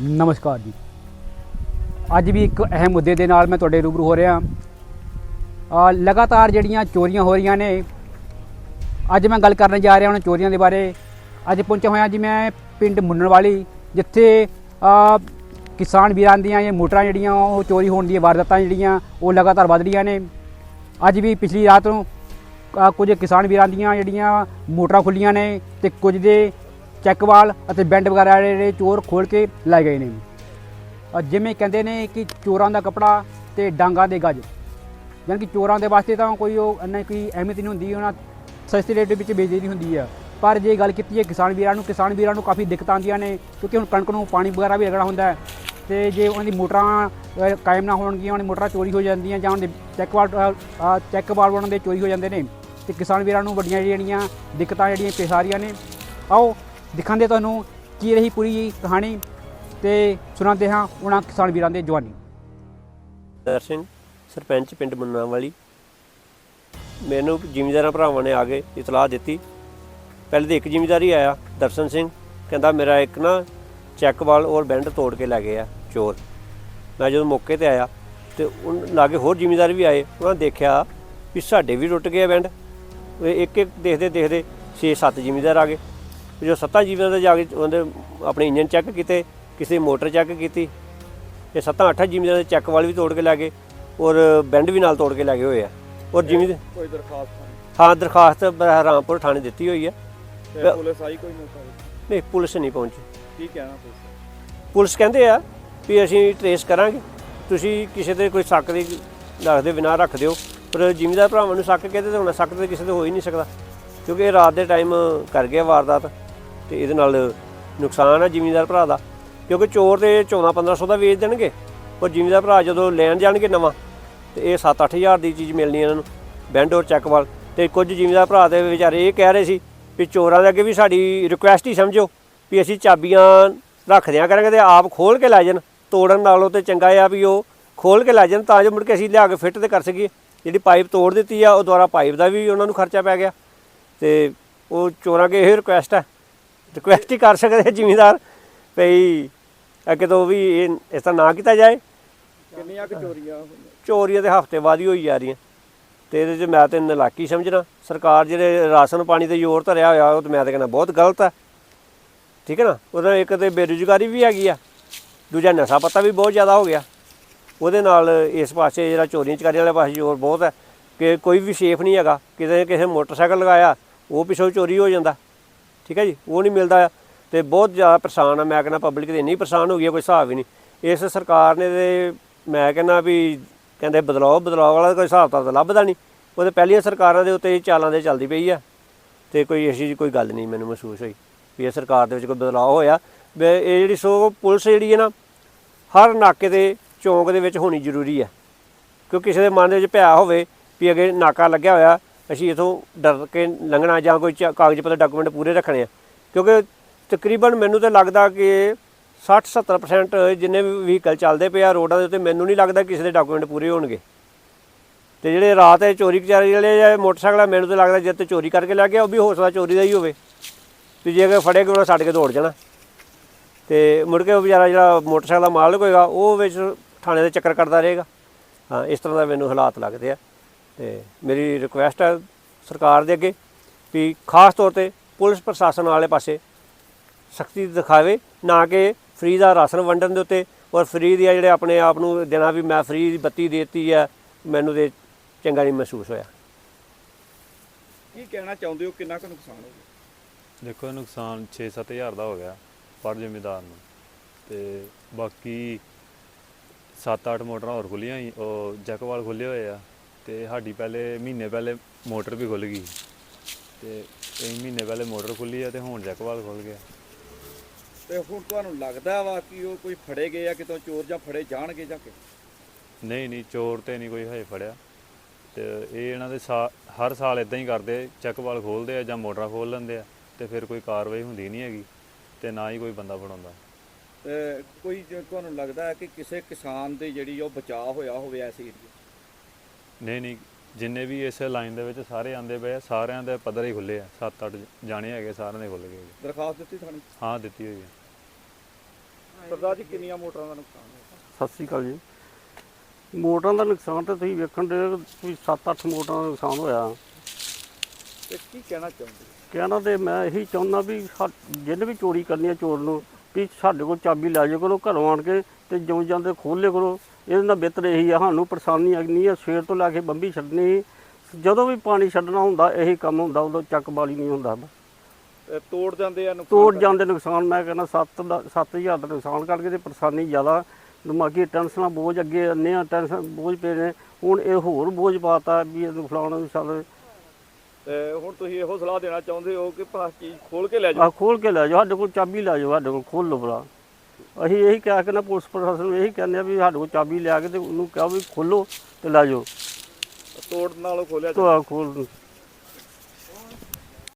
ਨਮਸਕਾਰ ਜੀ। ਅੱਜ ਵੀ ਇੱਕ ਅਹਿਮ ਮੁੱਦੇ ਦੇ ਨਾਲ ਮੈਂ ਤੁਹਾਡੇ ਰੂਬਰੂ ਹੋ ਰਿਹਾ। ਆ ਲਗਾਤਾਰ ਜਿਹੜੀਆਂ ਚੋਰੀਆਂ ਹੋ ਰਹੀਆਂ ਨੇ, ਅੱਜ ਮੈਂ ਗੱਲ ਕਰਨ ਜਾ ਰਿਹਾ ਹਾਂ ਚੋਰੀਆਂ ਦੇ ਬਾਰੇ। ਅੱਜ ਪਹੁੰਚਿਆ ਹੋਇਆ ਜੀ ਮੈਂ ਪਿੰਡ ਮੁੰਨਣਵਾਲੀ, ਜਿੱਥੇ ਕਿਸਾਨ ਵੀਰਾਂ ਦੀਆਂ ਇਹ ਮੋਟਰਾਂ ਜਿਹੜੀਆਂ, ਉਹ ਚੋਰੀ ਹੋਣ ਦੀਆਂ ਵਾਰਦਾਤਾਂ ਜਿਹੜੀਆਂ, ਉਹ ਲਗਾਤਾਰ ਵੱਧ ਰਹੀਆਂ ਨੇ। ਅੱਜ ਵੀ ਪਿਛਲੀ ਰਾਤ ਨੂੰ ਕੁਝ ਕਿਸਾਨ ਵੀਰਾਂ ਦੀਆਂ ਜਿਹੜੀਆਂ ਮੋਟਰਾਂ ਖੁੱਲੀਆਂ ਨੇ ਤੇ ਕੁਝ ਦੇ ਚੈੱਕਵਾਲ ਅਤੇ ਬੈਂਡ ਵਗੈਰਾ ਜਿਹੜੇ ਚੋਰ ਖੋਲ ਕੇ ਲੈ ਗਏ ਨੇ। ਜਿਵੇਂ ਕਹਿੰਦੇ ਨੇ ਕਿ ਚੋਰਾਂ ਦਾ ਕਪੜਾ ਤੇ ਡਾਂਗਾ ਦੇ ਗੱਜ। ਯਾਨੀ ਕਿ ਚੋਰਾਂ ਦੇ ਵਾਸਤੇ ਤਾਂ ਕੋਈ ਉਹ ਇੰਨਾ ਕੋਈ ਅਹਿਮੀਅਤ ਨਹੀਂ ਹੁੰਦੀ, ਉਹਨਾਂ ਸਸਤੇ ਰੇਟ ਵਿੱਚ ਵੇਚ ਦੇਣੀ ਹੁੰਦੀ ਆ। ਪਰ ਜੇ ਗੱਲ ਕੀਤੀ ਹੈ ਕਿਸਾਨ ਵੀਰਾਂ ਨੂੰ, ਕਿਸਾਨ ਵੀਰਾਂ ਨੂੰ ਕਾਫੀ ਦਿੱਕਤਾਂ ਆਉਂਦੀਆਂ ਨੇ, ਕਿਉਂਕਿ ਹੁਣ ਕਣਕ ਨੂੰ ਪਾਣੀ ਵਗੈਰਾ ਵੀ ਲੱਗਣਾ ਹੁੰਦਾ ਹੈ। ਤੇ ਜੇ ਉਹਨਾਂ ਦੀ ਮੋਟਰਾਂ ਕਾਇਮ ਨਾ ਹੋਣਗੀਆਂ ਉਹਨਾਂ ਦੀ ਮੋਟਰਾਂ ਚੋਰੀ ਹੋ ਜਾਂਦੀਆਂ ਜਾਂ ਉਹਨਾਂ ਦੇ ਚੈੱਕ ਵਾਲ ਚੈੱਕ ਵਾਲ ਉਹਨਾਂ ਦੇ ਚੋਰੀ ਹੋ ਜਾਂਦੇ ਨੇ, ਤੇ ਕਿਸਾਨ ਵੀਰਾਂ ਨੂੰ ਵੱਡੀਆਂ ਜਿਹੜੀਆਂ ਦਿੱਕਤਾਂ, ਜਿਹੜੀਆਂ ਪੇਸ਼ ਆ ਰਹੀਆਂ ਨੇ, ਆਓ ਦਿਖਾਉਂਦੇ ਤੁਹਾਨੂੰ ਕੀ ਰਹੀ ਪੂਰੀ ਕਹਾਣੀ ਤੇ ਸੁਣਾਉਂਦੇ ਹਾਂ ਉਹਨਾਂ ਕਿਸਾਨ ਵੀਰਾਂ ਦੇ ਜਵਾਨੀ। ਦਰ ਸਰਪੰਚ ਪਿੰਡ ਮੁੰਨਾ ਵਾਲੀ ਮੈਨੂੰ ਜ਼ਿਮੀਂਦਾਰਾਂ ਭਰਾਵਾਂ ਨੇ ਆ ਕੇ ਇਤਲਾਹ ਦਿੱਤੀ। ਪਹਿਲੇ ਤਾਂ ਇੱਕ ਜ਼ਿਮੀਂਦਾਰ ਹੀ ਆਇਆ, ਦਰਸ਼ਨ ਸਿੰਘ। ਕਹਿੰਦਾ ਮੇਰਾ ਇੱਕ ਨਾ ਚੈੱਕ ਵਾਲ ਔਰ ਬੈਂਡ ਤੋੜ ਕੇ ਲੈ ਗਏ ਆ, ਚੋਰ। ਮੈਂ ਜਦੋਂ ਮੌਕੇ ਤੇ ਆਇਆ ਤੇ ਉਹ ਲਾਗੇ ਹੋਰ ਜ਼ਿਮੀਂਦਾਰ ਵੀ ਆਏ, ਉਹਨਾਂ ਨੇ ਦੇਖਿਆ ਵੀ ਸਾਡੇ ਵੀ ਟੁੱਟ ਗਏ ਆ ਬੈਂਡ। ਇੱਕ ਇੱਕ ਦੇਖਦੇ ਦੇਖਦੇ 6-7 ਜ਼ਿਮੀਂਦਾਰ ਆ ਗਏ। ਜੋ ਸੱਤਾਂ ਜ਼ਿਮੀਂਦਾਰ ਦੇ ਜਾ ਕੇ ਉਹਦੇ ਆਪਣੇ ਇੰਜਨ ਚੈੱਕ ਕੀਤੇ ਕਿਸੇ ਦੀ ਮੋਟਰ ਚੈੱਕ ਕੀਤੀ ਇਹ ਸੱਤਾਂ ਅੱਠਾਂ ਜ਼ਿਮੀਂਦਾਰ ਦੇ ਚੈੱਕ ਵਾਲ ਵੀ ਤੋੜ ਕੇ ਲੈ ਗਏ ਔਰ ਬੈਂਡ ਵੀ ਨਾਲ ਤੋੜ ਕੇ ਲੈ ਗਏ ਹੋਏ ਆ। ਔਰ ਜ਼ਿਮੀਂ ਕੋਈ ਦਰਖਾਸਤ ਹਾਂ ਦਰਖਾਸਤ ਬਹਿਰਾਮਪੁਰ ਥਾਣੇ ਦਿੱਤੀ ਹੋਈ ਹੈ ਤੇ ਪੁਲਿਸ ਆਈ ਕੋਈ? ਨਹੀਂ ਪੁਲਿਸ ਨਹੀਂ ਪਹੁੰਚੀ। ਕੀ ਕਹਿਣਾ ਤੁਸੀਂ ਪੁਲਿਸ ਕਹਿੰਦੇ ਆ ਵੀ ਅਸੀਂ ਟਰੇਸ ਕਰਾਂਗੇ। ਤੁਸੀਂ ਕਿਸੇ ਤੇ ਕੋਈ ਸ਼ੱਕ ਦੀ ਦੱਸਦੇ ਬਿਨਾਂ ਰੱਖ ਦਿਓ। ਪਰ ਜ਼ਿਮੀਂਦਾਰ ਭਰਾਵਾਂ ਨੂੰ ਸ਼ੱਕ ਕਹਿੰਦੇ ਤਾਂ ਹੁਣ? ਸ਼ੱਕ ਤੇ ਕਿਸੇ ਤੇ ਹੋ ਹੀ ਨਹੀਂ ਸਕਦਾ। ਕਿਉਂਕਿ ਇਹ ਰਾਤ ਦੇ ਟਾਈਮ ਕਰ ਗਿਆ ਵਾਰਦਾਤ। ਤੇ ਇਹਦੇ ਨਾਲ ਨੁਕਸਾਨ ਆ ਜ਼ਿਮੀਂਦਾਰ ਭਰਾ ਦਾ। ਕਿਉਂਕਿ ਚੋਰ ਤੇ 14 1500 ਦਾ ਵੇਚ ਦੇਣਗੇ। ਪਰ ਜ਼ਿਮੀਂਦਾਰ ਭਰਾ ਜਦੋਂ ਲੈਣ ਜਾਣਗੇ ਨਵਾਂ, ਤੇ ਇਹ 7-8000 ਦੀ ਚੀਜ਼ ਮਿਲਣੀ ਇਹਨਾਂ ਨੂੰ, ਬੈਂਡ ਔਰ ਚੈੱਕ ਵਾਲ। ਤੇ ਕੁਝ ਜ਼ਿਮੀਂਦਾਰ ਭਰਾ ਦੇ ਵਿਚਾਰੇ ਇਹ ਕਹਿ ਰਹੇ ਸੀ ਵੀ ਚੋਰਾਂ ਦੇ ਅੱਗੇ ਵੀ ਸਾਡੀ ਰਿਕੁਐਸਟ ਹੀ ਸਮਝੋ ਵੀ ਅਸੀਂ ਚਾਬੀਆਂ ਰੱਖ ਦਿਆਂ ਕਰਾਂਗੇ ਤੇ ਆਪ ਖੋਲ ਕੇ ਲੈ ਜਾਣ। ਤੋੜਨ ਨਾਲੋਂ ਤੇ ਚੰਗਾ ਆ ਵੀ ਉਹ ਖੋਲ ਕੇ ਲੈ ਜਾਣ ਤਾਂ ਜੋ ਮੁੜ ਕੇ ਅਸੀਂ ਲਿਆ ਕੇ ਫਿੱਟ ਤੇ ਕਰ ਸਕੀਏ। ਜਿਹੜੀ ਪਾਈਪ ਤੋੜ ਦਿੱਤੀ ਆ, ਉਹ ਦੁਆਰਾ ਪਾਈਪ ਦਾ ਵੀ ਉਹਨਾਂ ਨੂੰ ਖਰਚਾ ਪੈ ਗਿਆ। ਤੇ ਉਹ ਚੋਰਾਂ ਅੱਗੇ ਇਹ ਰਿਕੁਐਸਟ ਹੈ ਰਿਕੁਐਸਟ ਹੀ ਕਰ ਸਕਦੇ ਜ਼ਿਮੀਂਦਾਰ ਭਈ ਅੱਗੇ ਤੋਂ ਵੀ ਇਹ ਇਸ ਤਰ੍ਹਾਂ ਨਾ ਕੀਤਾ ਜਾਏ। ਕਿੰਨੀਆਂ ਕੁ ਚੋਰੀਆਂ? ਚੋਰੀਆਂ ਦੇ ਹਫ਼ਤੇ ਬਾਅਦ ਹੀ ਹੋਈ ਜਾ ਰਹੀਆਂ। ਤੇ ਇਹਦੇ 'ਚ ਮੈਂ ਤੇ ਨਲਾਕੀ ਸਮਝਣਾ। ਸਰਕਾਰ ਜਿਹੜੇ ਰਾਸ਼ਨ ਪਾਣੀ ਤੇ ਜ਼ੋਰ ਧਰਿਆ ਹੋਇਆ ਉਹ ਤੇ ਮੈਂ ਤਾਂ ਕਹਿੰਦਾ ਬਹੁਤ ਗਲਤ ਹੈ ਠੀਕ ਹੈ ਨਾ? ਉਹਦਾ ਇੱਕ ਤੇ ਬੇਰੁਜ਼ਗਾਰੀ ਵੀ ਹੈਗੀ ਆ। ਦੂਜਾ ਨਸ਼ਾ ਪੱਤਾ ਵੀ ਬਹੁਤ ਜ਼ਿਆਦਾ ਹੋ ਗਿਆ। ਉਹਦੇ ਨਾਲ ਇਸ ਪਾਸੇ ਜਿਹੜਾ ਚੋਰੀਆਂ ਚਕਾਰੀਆਂ ਵਾਲੇ ਪਾਸੇ ਜ਼ੋਰ ਬਹੁਤ ਹੈ ਕਿ ਕੋਈ ਵੀ ਸੇਫ ਨਹੀਂ ਹੈਗਾ। ਕਿਤੇ ਕਿਸੇ ਮੋਟਰਸਾਈਕਲ ਲਗਾਇਆ ਉਹ ਪਿੱਛੋਂ ਚੋਰੀ ਹੋ ਜਾਂਦਾ। ਠੀਕ ਹੈ ਜੀ, ਉਹ ਨਹੀਂ ਮਿਲਦਾ ਆ ਤੇ ਬਹੁਤ ਜ਼ਿਆਦਾ ਪਰੇਸ਼ਾਨ ਆ। ਮੈਂ ਕਹਿੰਦਾ ਪਬਲਿਕ ਤੇ ਇੰਨੀ ਪਰੇਸ਼ਾਨ ਹੋ ਗਈ ਆ, ਕੋਈ ਹਿਸਾਬ ਹੀ ਨਹੀਂ। ਇਸ ਸਰਕਾਰ ਨੇ ਤੇ ਮੈਂ ਕਹਿੰਦਾ ਵੀ ਕਹਿੰਦੇ ਬਦਲਾਓ ਬਦਲਾਓ ਵਾਲਾ ਕੋਈ ਹਿਸਾਬ ਤਾਂ ਲੱਭਦਾ ਨਹੀਂ। ਉਹ ਉਹਦੇ ਪਹਿਲੀਆਂ ਸਰਕਾਰਾਂ ਦੇ ਉੱਤੇ ਹੀ ਚਾਲਾਂ ਦੇ ਚੱਲਦੀ ਪਈ ਆ। ਤੇ ਕੋਈ ਐਸੀ ਕੋਈ ਗੱਲ ਨਹੀਂ ਮੈਨੂੰ ਮਹਿਸੂਸ ਹੋਈ ਵੀ ਇਹ ਸਰਕਾਰ ਦੇ ਵਿੱਚ ਕੋਈ ਬਦਲਾਅ ਹੋਇਆ। ਇਹ ਜਿਹੜੀ ਸੋ ਪੁਲਿਸ ਜਿਹੜੀ ਹੈ ਨਾ, ਹਰ ਨਾਕੇ ਦੇ ਚੌਂਕ ਦੇ ਵਿੱਚ ਹੋਣੀ ਜ਼ਰੂਰੀ ਹੈ ਕਿਉਂਕਿ ਕਿਸੇ ਦੇ ਮਨ ਦੇ ਵਿੱਚ ਭਿਆ ਹੋਵੇ ਵੀ ਅੱਗੇ ਨਾਕਾ ਲੱਗਿਆ ਹੋਇਆ ਅਸੀਂ ਇਥੋਂ ਡਰ ਕੇ ਲੰਘਣਾ ਜਾਂ ਕੋਈ ਚ- ਕਾਗਜ਼ ਪੱਤਰ ਡਾਕੂਮੈਂਟ ਪੂਰੇ ਰੱਖਣੇ ਆ। ਕਿਉਂਕਿ ਤਕਰੀਬਨ ਮੈਨੂੰ ਤਾਂ ਲੱਗਦਾ ਕਿ 60-70% ਜਿੰਨੇ ਵੀ ਵਹੀਕਲ ਚੱਲਦੇ ਪਏ ਆ ਰੋਡਾਂ ਦੇ ਉੱਤੇ, ਮੈਨੂੰ ਨਹੀਂ ਲੱਗਦਾ ਕਿਸੇ ਦੇ ਡਾਕੂਮੈਂਟ ਪੂਰੇ ਹੋਣਗੇ। ਤੇ ਜਿਹੜੇ ਰਾਤ ਇਹ ਚੋਰੀ ਕਚਾਰੀ ਵਾਲੇ ਜਾਂ ਮੋਟਰਸਾਈਕਲ ਆ, ਮੈਨੂੰ ਤਾਂ ਲੱਗਦਾ ਜਦ ਤੇ ਚੋਰੀ ਕਰਕੇ ਲੈ ਗਿਆ, ਉਹ ਵੀ ਹੋ ਸਕਦਾ ਚੋਰੀ ਦਾ ਹੀ ਹੋਵੇ। ਤੇ ਜੇ ਅਗਰ ਫੜੇ ਗਏ ਉਹਨਾਂ ਛੱਡ ਕੇ ਦੌੜ ਜਾਣਾ। ਤੇ ਮੁੜ ਕੇ ਉਹ ਵਿਚਾਰਾ ਜਿਹੜਾ ਮੋਟਰਸਾਈਕਲ ਦਾ ਮਾਲਕ ਹੋਏਗਾ, ਉਹ ਵਿੱਚ ਥਾਣੇ ਦੇ ਚੱਕਰ ਕਰਦਾ ਰਹੇਗਾ। ਹਾਂ, ਇਸ ਤਰ੍ਹਾਂ ਦਾ ਮੈਨੂੰ ਹਾਲਾਤ ਲੱਗਦੇ ਆ। ਤੇ ਮੇਰੀ ਰਿਕੁਐਸਟ ਹੈ ਸਰਕਾਰ ਦੇ ਅੱਗੇ ਵੀ ਖਾਸ ਤੌਰ ਤੇ ਪੁਲਿਸ ਪ੍ਰਸ਼ਾਸਨ ਵਾਲੇ ਪਾਸੇ ਸਖਤੀ ਦਿਖਾਵੇ ਨਾ ਕਿ ਫ੍ਰੀ ਦਾ ਰਾਸ਼ਨ ਵੰਡਣ ਦੇ ਉੱਤੇ ਔਰ ਫ੍ਰੀ ਦੀ ਜਿਹੜੇ ਆਪਣੇ ਆਪ ਨੂੰ ਦੇਣਾ ਵੀ ਮੈਂ ਫ੍ਰੀ ਦੀ ਬੱਤੀ ਦੇਤੀ ਆ ਮੈਨੂੰ ਤੇ ਚੰਗਾ ਨਹੀਂ ਮਹਿਸੂਸ ਹੋਇਆ। ਕੀ ਕਹਿਣਾ ਚਾਹੁੰਦੇ ਹੋ? ਕਿੰਨਾ ਕੁ ਨੁਕਸਾਨ ਹੋ ਗਿਆ? ਦੇਖੋ ਨੁਕਸਾਨ 6-7 ਹਜ਼ਾਰ ਦਾ ਹੋ ਗਿਆ ਪਰ ਜ਼ਿਮੀਦਾਰ ਨੂੰ ਤੇ ਬਾਕੀ 7-8 ਮੋਟਰਾਂ ਹੋਰ ਖੁੱਲੀਆਂ ਸੀ ਉਹ ਜੈਕਵਾਲ ਖੁੱਲੇ ਹੋਏ ਆ। ਤੇ ਸਾਡੀ ਪਹਿਲੇ ਮਹੀਨੇ ਪਹਿਲੇ ਮੋਟਰ ਵੀ ਖੁੱਲ ਗਈ ਤੇ ਇਹ ਮਹੀਨੇ ਪਹਿਲੇ ਮੋਟਰ ਖੁੱਲੀ ਆ ਤੇ ਹੁਣ ਜੈਕਵਾਲ ਖੁੱਲ ਗਿਆ। ਤੇ ਹੁਣ ਤੁਹਾਨੂੰ ਲੱਗਦਾ ਵਾ ਕਿ ਉਹ ਕੋਈ ਫੜੇ ਗਏ ਆ ਕਿਤੋਂ ਚੋਰ ਜਾਂ ਫੜੇ ਜਾਣਗੇ ਜਾਂ ਕਿ ਨਹੀਂ ਨਹੀਂ ਚੋਰ ਤੇ ਨਹੀਂ ਕੋਈ ਹਜੇ ਫੜਿਆ। ਤੇ ਇਹ ਇਹਨਾਂ ਦੇ ਹਰ ਸਾਲ ਇਦਾਂ ਹੀ ਕਰਦੇ ਚੈੱਕਵਾਲ ਖੋਲਦੇ ਆ ਜਾਂ ਮੋਟਰਾਂ ਖੋਲ ਲੈਂਦੇ ਆ ਤੇ ਫਿਰ ਕੋਈ ਕਾਰਵਾਈ ਹੁੰਦੀ ਨਹੀਂ ਹੈਗੀ ਤੇ ਨਾ ਹੀ ਕੋਈ ਬੰਦਾ ਫੜਾਉਂਦਾ। ਤੇ ਕੋਈ ਤੁਹਾਨੂੰ ਲੱਗਦਾ ਹੈ ਕਿ ਕਿਸੇ ਕਿਸਾਨ ਦੀ ਜਿਹੜੀ ਉਹ ਬਚਾਅ ਹੋਇਆ ਹੋਵੇ ਐਸ ਏਰੀਏ ਨਹੀਂ ਨਹੀਂ ਜਿੰਨੇ ਵੀ ਇਸ ਲਾਈਨ ਦੇ ਵਿੱਚ ਸਾਰੇ ਆਂਦੇ ਪਏ ਆ ਸਾਰਿਆਂ ਦੇ ਪੱਧਰ ਹੀ ਖੁੱਲੇ ਆ 7-8 ਜਾਣੇ ਹੈਗੇ ਸਾਰਿਆਂ ਦੇ ਖੁੱਲ ਗਏ ਦਰਖਾਸਤ ਦਿੱਤੀ ਥਾਣੇ? ਹਾਂ ਦਿੱਤੀ ਹੋਈ ਹੈ ਸਰਦਾਰ ਜੀ ਕਿੰਨੀਆਂ ਮੋਟਰਾਂ ਦਾ ਨੁਕਸਾਨ ਹੋਇਆ? ਸਤਿ ਸ੍ਰੀ ਅਕਾਲ ਜੀ। ਮੋਟਰਾਂ ਦਾ ਨੁਕਸਾਨ ਤਾਂ ਤੁਸੀਂ ਵੇਖਣ ਦੇ ਵੀ 7-8 ਮੋਟਰਾਂ ਦਾ ਨੁਕਸਾਨ ਹੋਇਆ। ਤੇ ਕੀ ਕਹਿਣਾ ਚਾਹੁੰਦੇ ਕਹਿਣਾ ਤੇ ਮੈਂ ਇਹੀ ਚਾਹੁੰਦਾ ਵੀ ਸਾ- ਜਿਹਨੇ ਵੀ ਚੋਰੀ ਕਰਨੀ ਹੈ ਚੋਰ ਨੂੰ ਵੀ ਸਾਡੇ ਕੋਲ ਚਾਬੀ ਲੈ ਜਾਓ ਕਰੋ ਘਰੋਂ ਆਣ ਕੇ ਤੇ ਜਿਉਂ ਜਾਂਦੇ ਲਿਆ ਕਰੋ। ਇਹਦੇ ਨਾਲ ਬਿਹਤਰ ਇਹੀ ਆ ਸਾਨੂੰ ਪਰੇਸ਼ਾਨੀ ਆਗਨੀ ਆ ਸਵੇਰ ਤੋਂ ਲੈ ਕੇ ਬੰਬੀ ਛੱਡਣੀ। ਜਦੋਂ ਵੀ ਪਾਣੀ ਛੱਡਣਾ ਹੁੰਦਾ ਇਹੀ ਕੰਮ ਹੁੰਦਾ ਉਦੋਂ ਚੱਕ ਬਾਲੀ ਨਹੀਂ ਹੁੰਦਾ। ਤੋੜ ਜਾਂਦੇ ਆ ਨੁਕਸਾਨ ਤੋੜ। ਜਾਂਦੇ ਨੁਕਸਾਨ ਮੈਂ ਕਹਿੰਦਾ 7 ਦਾ 7000 ਦਾ ਨੁਕਸਾਨ ਕਰਕੇ ਤੇ ਪਰੇਸ਼ਾਨੀ ਜ਼ਿਆਦਾ। ਦਿਮਾਗੀ ਟੈਨਸ਼ਨਾਂ ਬੋਝ ਅੱਗੇ ਅੰਨੇ ਆ ਟੈਨਸ਼ਨ ਬੋਝ ਪਏ ਨੇ। ਹੁਣ ਇਹ ਹੋਰ ਬੋਝ ਪਾਤਾ ਵੀ ਇਹਨੂੰ ਫਲਾਉਣਾ ਵੀ ਤੇ ਹੁਣ ਤੁਸੀਂ ਇਹੋ ਸਲਾਹ ਦੇਣਾ ਚਾਹੁੰਦੇ ਹੋ ਕਿ ਭਾ ਚੀਜ਼ ਖੋਲ ਕੇ ਲੈ ਆ ਜਾਓ ਖੋਲ ਕੇ ਲੈ ਜਾਓ ਸਾਡੇ ਕੋਲ ਚਾਬੀ ਲੈ ਜਾਓ ਸਾਡੇ ਕੋਲ ਖੋਲ ਲਓ ਭਰਾ ਅਸੀਂ ਇਹੀ ਕਹਿ ਕੇ ਨਾ ਪੁਲਿਸ ਪ੍ਰਸ਼ਾਸਨ ਨੂੰ ਇਹੀ ਕਹਿੰਦੇ ਆ ਵੀ ਸਾਡੇ ਕੋਲ ਚਾਬੀ ਲਿਆ ਕੇ ਤੇ ਉਹਨੂੰ ਕਹੋ ਵੀ ਖੋਲੋ ਤੇ ਲੈ ਜਾਓ। ਤੋੜ ਨਾਲੋਂ ਖੋਲਿਆ ਤੋ ਖੋਲ